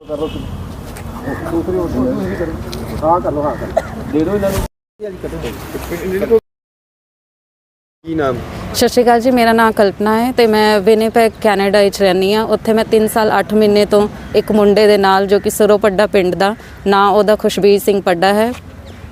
ਕਰ ਲਓ ਦੂਸਰੀ ਹੋਰ ਨਹੀਂ ਹਾਂ ਕਰ ਲਓ ਹਾਂ ਕਰ ਦੇ ਦਿਓ ਇਹਨਾਂ ਨੂੰ ਕੀ ਨਾਮ? ਸਤਿ ਸ਼੍ਰੀ ਅਕਾਲ ਜੀ, ਮੇਰਾ ਨਾਮ ਕਲਪਨਾ ਹੈ ਤੇ ਮੈਂ ਵਿਨੀਪੈਗ, ਕੈਨੇਡਾ ਵਿੱਚ ਰਹਿੰਦੀ ਆ ਉੱਥੇ ਮੈਂ 3 ਸਾਲ 8 ਮਹੀਨੇ ਤੋਂ ਇੱਕ ਮੁੰਡੇ ਦੇ ਨਾਲ, ਜੋ ਕਿ ਸਰੋਪੱਡਾ ਪਿੰਡ ਦਾ, ਨਾਂ ਉਹਦਾ ਖੁਸ਼ਬੀਰ ਸਿੰਘ ਪੱਡਾ ਹੈ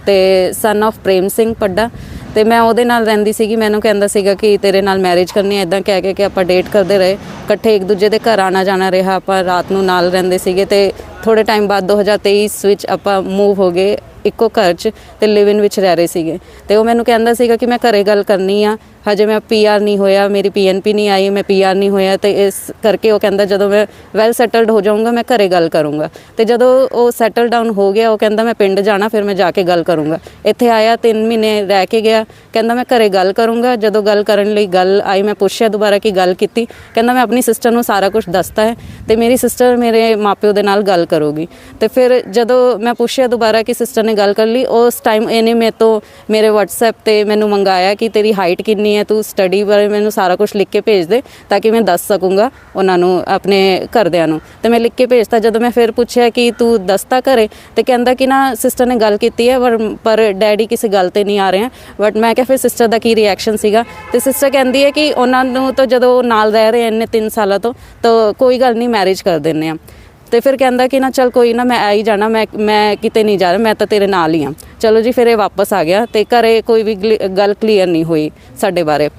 ਤੇ ਸਨ of ਪ੍ਰੇਮ ਸਿੰਘ ਪੱਡਾ ਤੇ ਮੈਂ ਉਹਦੇ ਨਾਲ ਰਹਿੰਦੀ ਸੀਗੀ, ਮੈਨੂੰ ਕਹਿੰਦਾ ਸੀਗਾ ਕਿ ਤੇਰੇ ਨਾਲ ਮੈਰਿਜ ਕਰਨੀ ਹੈ ਇਦਾਂ ਕਹਿ ਕੇ ਕਿ ਆਪਾਂ ਡੇਟ ਕਰਦੇ ਰਹੇ। ਇਕੱਠੇ ਇੱਕ ਦੂਜੇ ਦੇ ਘਰ ਆਣਾ ਜਾਣਾ ਰਿਹਾ, ਆਪਾਂ ਰਾਤ ਨੂੰ ਨਾਲ ਰਹਿੰਦੇ ਸੀਗੇ ਤੇ ਥੋੜੇ ਟਾਈਮ ਬਾਅਦ 2023 ਵਿੱਚ ਆਪਾਂ ਮੂਵ ਹੋ ਗਏ ਇੱਕੋ ਘਰ 'ਚ ਤੇ ਲਿਵ ਇਨ ਵਿੱਚ ਰਹਿ ਰਹੇ ਸੀਗੇ। ਤੇ ਉਹ ਮੈਨੂੰ ਕਹਿੰਦਾ ਸੀਗਾ ਕਿ ਮੈਂ ਘਰੇ ਗੱਲ ਕਰਨੀ ਆ ਹਜੇ ਮੈਂ ਪੀਆਰ ਨਹੀਂ ਹੋਇਆ, ਮੇਰੀ ਪੀਐਨਪੀ ਨਹੀਂ ਆਈ, ਮੈਂ ਪੀਆਰ ਨਹੀਂ ਹੋਇਆ ਤੇ ਇਸ ਕਰਕੇ ਉਹ ਕਹਿੰਦਾ ਜਦੋਂ ਮੈਂ ਵੈਲ ਸੈਟਲਡ ਹੋ ਜਾਊਂਗਾ, ਮੈਂ ਘਰੇ ਗੱਲ ਕਰੂੰਗਾ। ਤੇ ਜਦੋਂ ਉਹ ਸੈਟਲ ਡਾਊਨ ਹੋ ਗਿਆ, ਉਹ ਕਹਿੰਦਾ ਮੈਂ ਪਿੰਡ ਜਾਣਾ, ਫਿਰ ਮੈਂ ਜਾ ਕੇ ਗੱਲ ਕਰੂੰਗਾ। ਇੱਥੇ ਆਇਆ 3 ਮਹੀਨੇ ਰਹਿ ਕੇ ਗਿਆ, ਕਹਿੰਦਾ ਮੈਂ ਘਰੇ ਗੱਲ ਕਰੂੰਗਾ। ਜਦੋਂ ਗੱਲ ਕਰਨ ਲਈ ਗੱਲ ਆਈ, ਮੈਂ ਪੁੱਛਿਆ ਦੁਬਾਰਾ ਕੀ ਗੱਲ ਕੀਤੀ, ਕਹਿੰਦਾ ਮੈਂ ਆਪਣੀ ਸਿਸਟਰ ਨੂੰ ਸਾਰਾ ਕੁਝ ਦੱਸਤਾ ਹੈ ਤੇ ਮੇਰੀ ਸਿਸਟਰ ਮੇਰੇ ਮਾਪਿਓ ਦੇ ਨਾਲ ਗੱਲ ਕਰੂਗੀ। ਤੇ ਫਿਰ ਜਦੋਂ ਮੈਂ ਪੁੱਛਿਆ ਦੁਬਾਰਾ ਕਿ ਸਿਸਟਰ ਨੇ ਗੱਲ ਕਰ ਲਈ, ਉਸ ਟਾਈਮ ਇਹਨੇ ਮੇਰੇ ਤੋਂ ਮੇਰੇ WhatsApp ਤੇ ਮੈਨੂੰ ਮੰਗਾਇਆ ਕਿ ਤੇਰੀ ਹਾਈਟ ਕਿੰਨੀ ਹੈ, ਤੂੰ ਸਟੱਡੀ ਬਾਰੇ ਮੈਨੂੰ ਸਾਰਾ ਕੁਝ ਲਿਖ ਕੇ ਭੇਜ ਦੇ ਤਾਂ ਕਿ ਮੈਂ ਦੱਸ ਸਕੂੰਗਾ ਉਹਨਾਂ ਨੂੰ, ਆਪਣੇ ਘਰਦਿਆਂ ਨੂੰ। ਤੇ ਮੈਂ ਲਿਖ ਕੇ ਭੇਜਤਾ, ਜਦੋਂ ਮੈਂ ਫਿਰ ਪੁੱਛਿਆ ਕਿ ਤੂੰ ਦੱਸਤਾ ਘਰੇ, ਤੇ ਕਹਿੰਦਾ ਕਿ ਨਾ ਸਿਸਟਰ ਨੇ ਗੱਲ ਕੀਤੀ ਹੈ, ਪਰ ਪਰ ਡੈਡੀ ਕਿਸੇ ਗੱਲ ਤੇ ਨਹੀਂ ਆ ਰਹੇ ਬਟ ਮੈਂ ਕਿਹਾ ਫਿਰ ਸਿਸਟਰ ਦਾ ਕੀ ਰਿਐਕਸ਼ਨ ਸੀਗਾ? ਤੇ ਸਿਸਟਰ ਕਹਿੰਦੀ ਹੈ ਕਿ ਉਹਨਾਂ ਨੂੰ ਤਾਂ ਜਦੋਂ ਉਹ ਨਾਲ ਰਹਿ ਰਹੇ ਇੰਨੇ 3 ਸਾਲਾਂ ਤੋਂ, ਤਾਂ ਕੋਈ ਗੱਲ ਨਹੀਂ ਮੈਰਿਜ ਕਰ ਦਿੰਨੇ ਆ। ਤੇ ਫਿਰ ਕਹਿੰਦਾ ਕਿ ਨਾ, ਚੱਲ ਕੋਈ ਨਾ, ਮੈਂ ਆ ਹੀ ਜਾਣਾ, ਮੈਂ ਮੈਂ ਕਿਤੇ ਨਹੀਂ ਜਾ ਰਿਹਾ, ਮੈਂ ਤਾਂ ਤੇਰੇ ਨਾਲ ਹੀ ਆ। ਚਲੋ ਜੀ, ਫਿਰ ਇਹ ਵਾਪਸ ਆ ਗਿਆ ਤੇ ਘਰੇ ਕੋਈ ਵੀ ਗਲੀ- ਗੱਲ ਕਲੀਅਰ ਨਹੀਂ ਹੋਈ ਸਾਡੇ ਬਾਰੇ।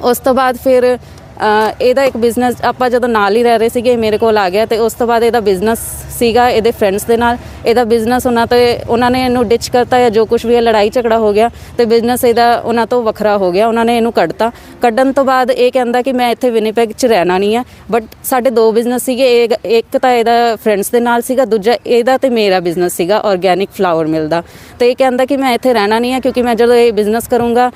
ਉਸ ਤੋਂ ਬਾਅਦ ਫਿਰ ਇਹਦਾ ਇੱਕ ਬਿਜ਼ਨਸ ਆਪਾਂ ਜਦੋਂ ਨਾਲ ਹੀ ਰਹਿ ਰਹੇ ਸੀਗੇ, ਇਹ ਮੇਰੇ ਕੋਲ ਆ ਗਿਆ ਤੇ ਉਸ ਤੋਂ ਬਾਅਦ ਇਹਦਾ ਬਿਜ਼ਨਸ ਸੀਗਾ ਇਹਦੇ ਫਰੈਂਡਸ ਦੇ ਨਾਲ। ਇਹਦਾ ਬਿਜ਼ਨਸ ਉਹਨਾਂ ਤੇ, ਉਹਨਾਂ ਨੇ ਇਹਨੂੰ ਡਿਚ ਕਰਤਾ ਜਾਂ ਜੋ ਕੁਝ ਵੀ ਹੈ, ਲੜਾਈ ਝਗੜਾ ਹੋ ਗਿਆ ਤੇ ਬਿਜ਼ਨਸ ਇਹਦਾ ਉਹਨਾਂ ਤੋਂ ਵੱਖਰਾ ਹੋ ਗਿਆ, ਉਹਨਾਂ ਨੇ ਇਹਨੂੰ ਕੱਢਤਾ। ਕੱਢਣ ਤੋਂ ਬਾਅਦ ਇਹ ਕਹਿੰਦਾ ਕਿ ਮੈਂ ਇੱਥੇ ਵਿਨੀਪੈਗ 'ਚ ਰਹਿਣਾ ਨਹੀਂ ਹੈ ਬਟ ਸਾਡੇ ਦੋ ਬਿਜ਼ਨਸ ਸੀਗੇ ਇਹ- ਇੱਕ ਤਾਂ ਇਹਦਾ ਫਰੈਂਡਸ ਦੇ ਨਾਲ ਸੀਗਾ, ਦੂਜਾ ਇਹਦਾ ਤੇ ਮੇਰਾ ਬਿਜ਼ਨਸ ਸੀਗਾ ਆਰਗੈਨਿਕ ਫਲਾਵਰ ਮਿਲ ਦਾ। ਤੇ ਇਹ ਕਹਿੰਦਾ ਕਿ ਮੈਂ ਇੱਥੇ ਰਹਿਣਾ ਨਹੀਂ ਹੈ ਕਿਉਂਕਿ ਮੈਂ ਜਦੋਂ ਇਹ ਬਿਜ਼ਨਸ ਕਰੂੰਗਾ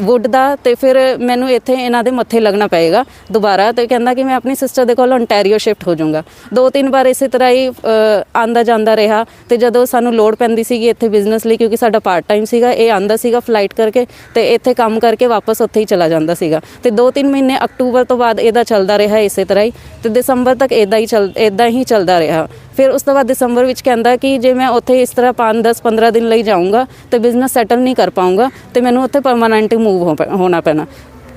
ਵੁੱਡ ਦਾ, ਤੇ ਫਿਰ ਮੈਨੂੰ ਇੱਥੇ ਇਹਨਾਂ ਦੇ ਮੱਥੇ ਲੱਗਣਾ ਪਏਗਾ। ਦੁਬਾਰਾ ਤੇ ਕਹਿੰਦਾ ਕਿ ਮੈਂ ਆਪਣੀ ਸਿਸਟਰ ਦੇ ਕੋਲ ontario ਸ਼ਿਫਟ ਹੋ ਜਾਊਂਗਾ। ਦੋ ਤਿੰਨ ਵਾਰ ਇਸੇ ਤਰ੍ਹਾਂ ਹੀ ਆਂਦਾ ਜਾਂਦਾ ਰਿਹਾ ਤੇ ਜਦੋਂ ਸਾਨੂੰ ਲੋੜ ਪੈਂਦੀ ਸੀਗੀ ਇੱਥੇ ਬਿਜ਼ਨਸ ਲਈ ਕਿਉਂਕਿ ਸਾਡਾ ਪਾਰਟ ਟਾਈਮ ਸੀਗਾ, ਇਹ ਆਂਦਾ ਸੀਗਾ ਫਲਾਈਟ ਕਰਕੇ ਤੇ ਇੱਥੇ ਕੰਮ ਕਰਕੇ ਵਾਪਸ ਉੱਥੇ ਹੀ ਚਲਾ ਜਾਂਦਾ ਸੀਗਾ। ਤੇ ਦੋ ਤਿੰਨ ਮਹੀਨੇ ਅਕਤੂਬਰ ਤੋਂ ਬਾਅਦ ਇਹਦਾ ਚੱਲਦਾ ਰਿਹਾ ਇਸੇ ਤਰ੍ਹਾਂ ਹੀ ਤੇ ਦਸੰਬਰ ਤੱਕ ਇਦਾਂ ਹੀ ਚੱਲ ਇਦਾਂ ਹੀ ਚੱਲਦਾ ਰਿਹਾ। ਫਿਰ ਉਸ ਤੋਂ ਬਾਅਦ ਦਸੰਬਰ ਵਿੱਚ ਕਹਿੰਦਾ ਕਿ ਜੇ ਮੈਂ ਉੱਥੇ ਇਸ ਤਰ੍ਹਾਂ 5 10 15 ਦਿਨ ਲਈ ਜਾਊਂਗਾ ਤੇ ਬਿਜ਼ਨਸ ਸੈਟਲ ਨਹੀਂ ਕਰ ਪਾਊਂਗਾ ਤੇ ਮੈਨੂੰ ਉੱਥੇ ਪਰਮਾਨੈਂਟ ਮੂਵ ਹੋਣਾ ਪੈਣਾ।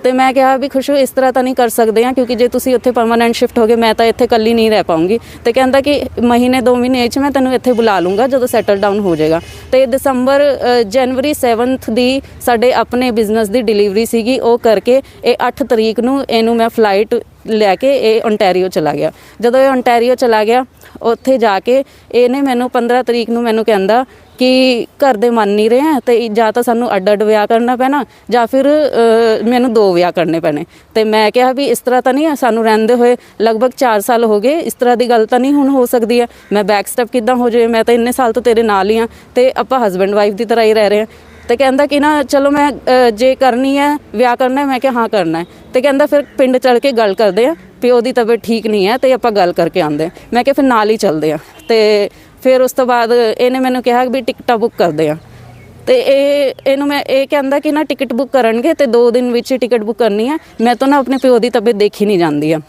ਤੇ ਮੈਂ ਕਿਹਾ ਵੀ ਖੁਸ਼ੂ, ਇਸ ਤਰ੍ਹਾਂ ਤਾਂ ਨਹੀਂ ਕਰ ਸਕਦੇ ਆ ਕਿਉਂਕਿ ਜੇ ਤੁਸੀਂ ਉੱਥੇ ਪਰਮਾਨੈਂਟ ਸ਼ਿਫਟ ਹੋ ਗਏ, ਮੈਂ ਤਾਂ ਇੱਥੇ ਇਕੱਲੀ ਨਹੀਂ ਰਹਿ ਪਾਉਂਗੀ। ਤੇ ਕਹਿੰਦਾ ਕਿ ਮਹੀਨੇ, ਦੋ ਮਹੀਨੇ ਚ ਮੈਂ ਤੈਨੂੰ ਇੱਥੇ ਬੁਲਾ ਲੂੰਗਾ, ਜਦੋਂ ਸੈਟਲ ਡਾਊਨ ਹੋ ਜਾਏਗਾ। ਤੇ ਦਸੰਬਰ ਜਨਵਰੀ 7th ਦੀ ਸਾਡੇ ਆਪਣੇ ਬਿਜ਼ਨਸ ਦੀ ਡਿਲੀਵਰੀ ਸੀਗੀ, ਉਹ ਕਰਕੇ ਇਹ 8 ਤਰੀਕ ਨੂੰ ਇਹਨੂੰ ਮੈਂ ਫਲਾਈਟ ਲੈ ਕੇ ਇਹ ontario ਚਲਾ ਗਿਆ। ਜਦੋਂ ਇਹ ontario ਚਲਾ ਗਿਆ, ਉੱਥੇ ਜਾ ਕੇ ਇਹਨੇ ਮੈਨੂੰ 15 ਤਰੀਕ ਨੂੰ ਮੈਨੂੰ ਕਹਿੰਦਾ ਕਿ ਘਰ ਦੇ ਮੰਨ ਨਹੀਂ ਰਹੇ ਆ, ਤੇ ਜਾਂ ਤਾਂ ਸਾਨੂੰ ਅੱਡ ਅੱਡ ਵਿਆਹ ਕਰਨਾ ਪੈਣਾ, ਜਾਂ ਫਿਰ ਮੈਨੂੰ ਦੋ ਵਿਆਹ ਕਰਨੇ ਪੈਣੇ। ਤੇ ਮੈਂ ਕਿਹਾ ਵੀ ਇਸ ਤਰ੍ਹਾਂ ਤਾਂ ਨਹੀਂ ਸਾਨੂੰ ਰਹਿੰਦੇ ਹੋਏ ਲਗਭਗ 4 ਸਾਲ ਹੋ ਗਏ, ਇਸ ਤਰ੍ਹਾਂ ਦੀ ਗੱਲ ਤਾਂ ਨਹੀਂ ਹੁਣ ਹੋ ਸਕਦੀ ਹੈ ਮੈਂ ਬੈਕ ਸਟੈਪ ਕਿੱਦਾਂ ਹੋ ਜਾਵੇ? ਮੈਂ ਤਾਂ ਇੰਨੇ ਸਾਲ ਤੋਂ ਤੇਰੇ ਨਾਲ ਹੀ ਆ, ਤੇ ਆਪਾਂ ਹਸਬੈਂਡ ਵਾਈਫ ਦੀ ਤਰ੍ਹਾਂ ਹੀ ਰਹਿ ਰਹੇ ਹਾਂ ਤੇ ਕਹਿੰਦਾ ਕਿ ਨਾ, ਚਲੋ ਮੈਂ ਜੇ ਕਰਨੀ ਹੈ, ਵਿਆਹ ਕਰਨਾ ਹੈ, ਮੈਂ ਕਿਹਾ ਹਾਂ ਕਰਨਾ ਹੈ। ਤੇ ਕਹਿੰਦਾ ਫਿਰ ਪਿੰਡ ਚਲ ਕੇ ਗੱਲ ਕਰਦੇ ਆ ਪਿਓ ਦੀ ਤਬੀਅਤ ਠੀਕ ਨਹੀਂ ਹੈ, ਤੇ ਆਪਾਂ ਗੱਲ ਕਰਕੇ ਆਉਂਦੇ ਮੈਂ ਕਿਹਾ ਫਿਰ ਨਾਲ ਹੀ ਚੱਲਦੇ ਆ ਤੇ ਫਿਰ ਉਸ ਤੋਂ ਬਾਅਦ ਇਹਨੇ ਮੈਨੂੰ ਕਿਹਾ ਵੀ ਟਿਕਟਾਂ ਬੁੱਕ ਕਰਦੇ ਆ ਤੇ ਇਹ, ਇਹਨੂੰ ਮੈਂ, ਇਹ ਕਹਿੰਦਾ ਕਿ ਨਾ ਟਿਕਟ ਬੁੱਕ ਕਰਨਗੇ ਤੇ 2 ਦਿਨ ਵਿੱਚ ਟਿਕਟ ਬੁੱਕ ਕਰਨੀ ਹੈ। ਮੈਂ ਤਾਂ ਨਾ ਆਪਣੇ ਪਿਓ ਦੀ ਤਬੀਅਤ ਦੇਖੀ ਨਹੀਂ ਜਾਂਦੀ ਆ।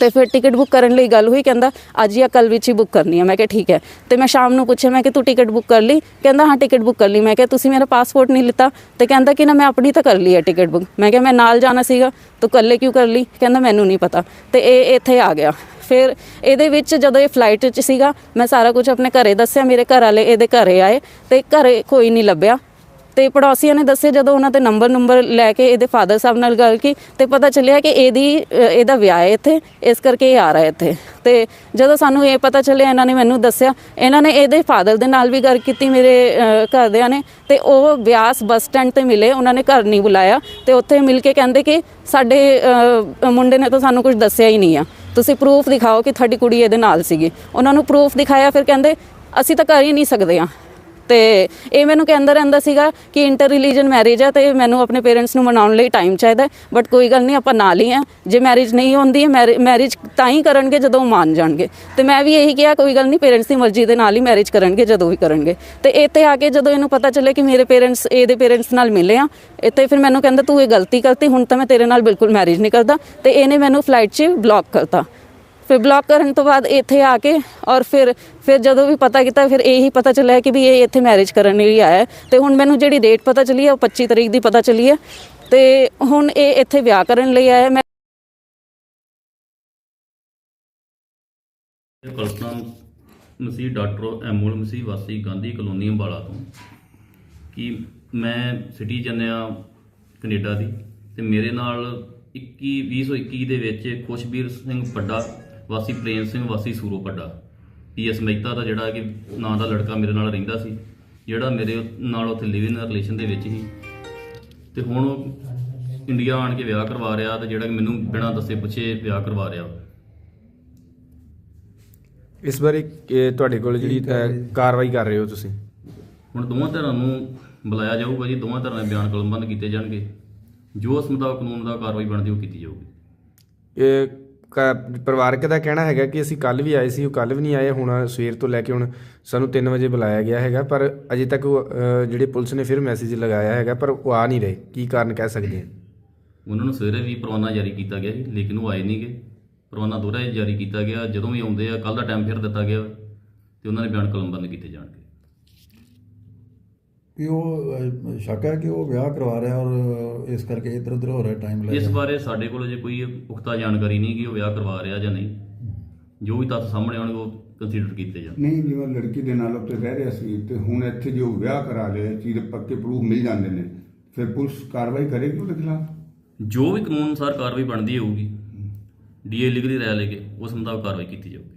ਤੇ ਫਿਰ ਟਿਕਟ ਬੁੱਕ ਕਰਨ ਲਈ ਗੱਲ ਹੋਈ, ਕਹਿੰਦਾ ਅੱਜ ਜਾਂ ਕੱਲ ਵਿੱਚ ਹੀ ਬੁੱਕ ਕਰਨੀ ਹੈ ਮੈਂ ਕਿਹਾ ਠੀਕ ਹੈ। ਤੇ ਮੈਂ ਸ਼ਾਮ ਨੂੰ ਪੁੱਛਿਆ, ਮੈਂ ਕਿ ਤੂੰ ਟਿਕਟ ਬੁੱਕ ਕਰ ਲਈ? ਕਹਿੰਦਾ ਹਾਂ, ਟਿਕਟ ਬੁੱਕ ਕਰ ਲਈ। ਮੈਂ ਕਿਹਾ ਤੁਸੀਂ ਮੇਰਾ ਪਾਸਪੋਰਟ ਨਹੀਂ ਲਿੱਤਾ। ਤੇ ਕਹਿੰਦਾ ਕਿ ਨਾ, ਮੈਂ ਆਪਣੀ ਤਾਂ ਕਰ ਲਈ ਹੈ ਟਿਕਟ ਬੁੱਕ। ਮੈਂ ਕਿਹਾ ਮੈਂ ਨਾਲ ਜਾਣਾ ਸੀਗਾ, ਤੂੰ ਇਕੱਲੇ ਕਿਉਂ ਕਰ ਲਈ? ਕਹਿੰਦਾ ਮੈਨੂੰ ਨਹੀਂ ਪਤਾ। ਤੇ ਇਹ ਇੱਥੇ ਆ ਗਿਆ। ਫਿਰ ਇਹਦੇ ਵਿੱਚ ਜਦੋਂ ਇਹ ਫਲਾਈਟ 'ਚ ਸੀਗਾ, ਮੈਂ ਸਾਰਾ ਕੁਝ ਆਪਣੇ ਘਰੇ ਦੱਸਿਆ। ਮੇਰੇ ਘਰ ਵਾਲੇ ਇਹਦੇ ਘਰੇ ਆਏ ਤੇ ਘਰੇ ਕੋਈ ਨਹੀਂ ਲੱਭਿਆ। ਤੇ ਪੜੋਸੀਆਂ ਨੇ ਦੱਸਿਆ ਜਦੋਂ ਉਹਨਾਂ ਦੇ ਨੰਬਰ ਨੰਬਰ ਲੈ ਕੇ ਇਹਦੇ ਫਾਦਰ ਸਾਹਿਬ ਨਾਲ ਗੱਲ ਕੀ ਤੇ ਪਤਾ ਚੱਲਿਆ ਕਿ ਇਹਦੀ ਇਹਦਾ ਵਿਆਹ ਹੈ ਇੱਥੇ, ਇਸ ਕਰਕੇ ਇਹ ਆ ਰਿਹਾ ਇੱਥੇ। ਤੇ ਜਦੋਂ ਸਾਨੂੰ ਇਹ ਪਤਾ ਚੱਲਿਆ, ਇਹਨਾਂ ਨੇ ਮੈਨੂੰ ਦੱਸਿਆ, ਇਹਨਾਂ ਨੇ ਇਹਦੇ ਫਾਦਰ ਦੇ ਨਾਲ ਵੀ ਗੱਲ ਕੀਤੀ ਮੇਰੇ ਘਰਦਿਆਂ ਨੇ ਤੇ ਉਹ ਬਿਆਸ ਬੱਸ ਸਟੈਂਡ ਤੇ ਮਿਲੇ, ਉਹਨਾਂ ਨੇ ਘਰ ਨਹੀਂ ਬੁਲਾਇਆ ਤੇ ਉੱਥੇ ਮਿਲ ਕੇ ਕਹਿੰਦੇ ਕਿ ਸਾਡੇ ਮੁੰਡੇ ਨੇ ਤਾਂ ਸਾਨੂੰ ਕੁਝ ਦੱਸਿਆ ਹੀ ਨਹੀਂ ਆ। ਤੁਸੀਂ ਪ੍ਰੂਫ ਦਿਖਾਓ ਕਿ ਤੁਹਾਡੀ ਕੁੜੀ ਇਹਦੇ ਨਾਲ ਸੀਗੀ। ਉਹਨਾਂ ਨੂੰ ਪ੍ਰੂਫ ਦਿਖਾਇਆ, ਫਿਰ ਕਹਿੰਦੇ, ਅਸੀਂ ਤਾਂ ਕਰ ਹੀ ਨਹੀਂ ਸਕਦੇ ਆ ਤੇ ਇਹ ਮੈਨੂੰ ਕਹਿੰਦਾ ਰਹਿੰਦਾ ਸੀਗਾ ਕਿ ਇੰਟਰ ਰਿਲੀਜਨ ਮੈਰਿਜ ਹੈ ਤੇ ਮੈਨੂੰ ਆਪਣੇ ਪੇਰੈਂਟਸ ਨੂੰ ਮਨਾਉਣ ਲਈ ਟਾਈਮ ਚਾਹੀਦਾ ਬਟ ਕੋਈ ਗੱਲ ਨਹੀਂ, ਆਪਾਂ ਨਾਲ ਹੀ ਆ। ਜੇ ਮੈਰਿਜ ਨਹੀਂ ਹੁੰਦੀ ਹੈ ਮੈਰਿਜ ਤਾਂ ਹੀ ਕਰਨਗੇ ਜਦੋਂ ਉਹ ਮੰਨ ਜਾਣਗੇ। ਤੇ ਮੈਂ ਵੀ ਇਹੀ ਕਿਹਾ, ਕੋਈ ਗੱਲ ਨਹੀਂ ਪੇਰੈਂਟਸ ਦੀ ਮਰਜ਼ੀ ਦੇ ਨਾਲ ਹੀ ਮੈਰਿਜ ਕਰਨਗੇ, ਜਦੋਂ ਵੀ ਕਰਨਗੇ। ਤੇ ਇੱਥੇ ਆ ਕੇ ਜਦੋਂ ਇਹਨੂੰ ਪਤਾ ਚੱਲਿਆ ਕਿ ਮੇਰੇ ਪੇਰੈਂਟਸ ਇਹਦੇ ਪੇਰੈਂਟਸ ਨਾਲ ਮਿਲੇ ਆ, ਇੱਥੇ ਫਿਰ ਮੈਨੂੰ ਕਹਿੰਦਾ, ਤੂੰ ਇਹ ਗਲਤੀ ਕਰਤੀ, ਹੁਣ ਤਾਂ ਮੈਂ ਤੇਰੇ ਨਾਲ ਬਿਲਕੁਲ ਮੈਰਿਜ ਨਹੀਂ ਕਰਦਾ। ਤੇ ਇਹਨੇ ਮੈਨੂੰ ਫਲਾਈਟ 'ਚ ਬਲੌਕ ਕਰਤਾ। ਫਿਰ ਬਲੌਕ ਕਰਨ ਤੋਂ ਬਾਅਦ ਇੱਥੇ ਆ ਕੇ ਔਰ ਫਿਰ ਫਿਰ ਜਦੋਂ ਵੀ ਪਤਾ ਕੀਤਾ, ਫਿਰ ਇਹੀ ਪਤਾ ਚੱਲਿਆ ਕਿ ਵੀ ਇਹ ਇੱਥੇ ਮੈਰਿਜ ਕਰਨ ਲਈ ਆਇਆ ਹੈ। ਤੇ ਹੁਣ ਮੈਨੂੰ ਜਿਹੜੀ ਡੇਟ ਪਤਾ ਚੱਲੀ ਹੈ, ਉਹ 25 ਤਰੀਕ ਦੀ ਪਤਾ ਚੱਲੀ ਹੈ। ਤੇ ਹੁਣ ਇਹ ਇੱਥੇ ਵਿਆਹ ਕਰਨ ਲਈ ਆਇਆ ਮੈਂ ਕਲਪਨਾ ਮਸੀਹ, ਡਾਕਟਰ ਐਮੋਲ ਮਸੀਹ, ਵਾਸੀ ਗਾਂਧੀ ਕਲੋਨੀ, ਅੰਬਾਲਾ ਤੋਂ। ਕਿ ਮੈਂ ਸਿਟੀ ਆ ਕੈਨੇਡਾ ਦੀ, ਤੇ ਮੇਰੇ ਨਾਲ 21 2021 ਦੇ ਵਿੱਚ ਖੁਸ਼ਬੀਰ ਸਿੰਘ ਪੱਡਾ ਵਾਸੀ ਪ੍ਰੇਮ ਸਿੰਘ ਵਾਸੀ ਸੂਰੋ ਪੱਡਾ ਪੀਐਸ ਮਹਿਤਾ ਦਾ ਜਿਹੜਾ ਕਿ ਨਾਂ ਦਾ ਲੜਕਾ ਮੇਰੇ ਨਾਲ ਰਹਿੰਦਾ ਸੀ ਜਿਹੜਾ ਮੇਰੇ ਨਾਲ ਉੱਥੇ ਲਿਵਿੰਗ ਰਿਲੇਸ਼ਨ ਦੇ ਵਿੱਚ ਸੀ। ਤੇ ਹੁਣ ਉਹ ਇੰਡੀਆ ਆਣ ਕੇ ਵਿਆਹ ਕਰਵਾ ਰਿਹਾ ਤੇ ਜਿਹੜਾ ਕਿ ਮੈਨੂੰ ਬਿਨਾਂ ਦੱਸੇ ਪੁੱਛੇ ਵਿਆਹ ਕਰਵਾ ਰਿਹਾ। ਇਸ ਬਾਰੇ ਇਹ ਤੁਹਾਡੇ ਕੋਲ ਜਿਹੜੀ ਅ, ਕਾਰਵਾਈ ਕਰ ਰਹੇ ਹੋ ਤੁਸੀਂ? ਹੁਣ ਦੋਵਾਂ ਧਿਰਾਂ ਨੂੰ ਬੁਲਾਇਆ ਜਾਊਗਾ ਜੀ ਦੋਵਾਂ ਧਿਰਾਂ ਦੇ ਬਿਆਨ ਕਲਮਬੰਦ ਕੀਤੇ ਜਾਣਗੇ। ਜੋ ਉਸ ਮੁਤਾਬਕ ਕਾਨੂੰਨ ਦਾ ਕਾਰਵਾਈ ਬਣਦੀ ਉਹ ਕੀਤੀ ਜਾਊਗੀ। ਇਹ ਪਰਿਵਾਰਕ ਦਾ ਕਹਿਣਾ ਹੈਗਾ ਕਿ ਅਸੀਂ ਕੱਲ ਵੀ ਆਏ ਸੀ, ਉਹ ਕੱਲ ਵੀ ਨਹੀਂ ਆਏ, ਹੁਣ ਸਵੇਰ ਤੋਂ ਲੈ ਕੇ ਹੁਣ ਸਾਨੂੰ 3 ਵਜੇ ਬੁਲਾਇਆ ਗਿਆ ਹੈਗਾ, ਪਰ ਅਜੇ ਤੱਕ ਉਹ ਜਿਹੜੇ ਪੁਲਿਸ ਨੇ ਫਿਰ ਮੈਸੇਜ ਲਗਾਇਆ ਹੈਗਾ, ਪਰ ਉਹ ਆ ਨਹੀਂ ਰਹੇ, ਕੀ ਕਾਰਨ ਕਹਿ ਸਕਦੇ ਹਾਂ? ਉਹਨਾਂ ਨੂੰ ਸਵੇਰੇ ਵੀ ਪਰਵਾਨਾ ਜਾਰੀ ਕੀਤਾ ਗਿਆ ਸੀ, ਲੇਕਿਨ ਉਹ ਆਏ ਨਹੀਂਗੇ ਪਰਵਾਨਾ ਦੁਹਰਾ ਜਾਰੀ ਕੀਤਾ ਗਿਆ, ਜਦੋਂ ਵੀ ਆਉਂਦੇ ਆ ਕੱਲ ਦਾ ਟਾਈਮ ਫਿਰ ਦਿੱਤਾ ਗਿਆ ਤੇ ਉਹਨਾਂ ਨੇ ਬਿਆਨ ਕਲਮਬੰਦ ਕੀਤੇ ਜਾਣਗੇ। ਕਿ ਉਹ ਸ਼ੱਕ ਹੈ ਕਿ ਉਹ ਵਿਆਹ ਕਰਵਾ ਰਿਹਾ ਔਰ ਇਸ ਕਰਕੇ ਇੱਧਰ ਉੱਧਰ ਹੋ ਰਿਹਾ ਟਾਈਮ ਲੈ ਇਸ ਰਿਹਾ। ਬਾਰੇ ਸਾਡੇ ਕੋਲ ਅਜੇ ਕੋਈ ਪੁਖਤਾ ਜਾਣਕਾਰੀ ਨਹੀਂ ਕਿ ਉਹ ਵਿਆਹ ਕਰਵਾ ਰਿਹਾ ਜਾਂ ਨਹੀਂ। ਜੋ ਵੀ ਤੱਥ ਸਾਹਮਣੇ ਆਉਣਗੇ ਉਹ ਕੰਸੀਡਰ ਕੀਤੇ ਜਾਣ। ਨਹੀਂ ਜਿਵੇਂ ਲੜਕੀ ਦੇ ਨਾਲ ਉੱਤੇ ਰਹਿ ਰਿਹਾ ਸੀ ਤੇ ਹੁਣ ਇੱਥੇ ਜੋ ਵਿਆਹ ਕਰਾ ਲਿਆ ਚੀਜ਼ ਪੱਕੇ ਪ੍ਰੂਫ ਮਿਲ ਜਾਂਦੇ ਨੇ। ਫਿਰ ਪੁਲਿਸ ਕਾਰਵਾਈ ਕਰੇਗੀ ਉਹਦੇ ਖਿਲਾਫ? ਜੋ ਵੀ ਕਾਨੂੰਨ ਅਨੁਸਾਰ ਕਾਰਵਾਈ ਬਣਦੀ ਹੋਊਗੀ ਡੀਏ ਲੀਗਲੀ ਰਾਇ ਲੈ ਕੇ ਉਸ ਮੁਤਾਬਕ ਕਾਰਵਾਈ ਕੀਤੀ ਜਾਊਗੀ।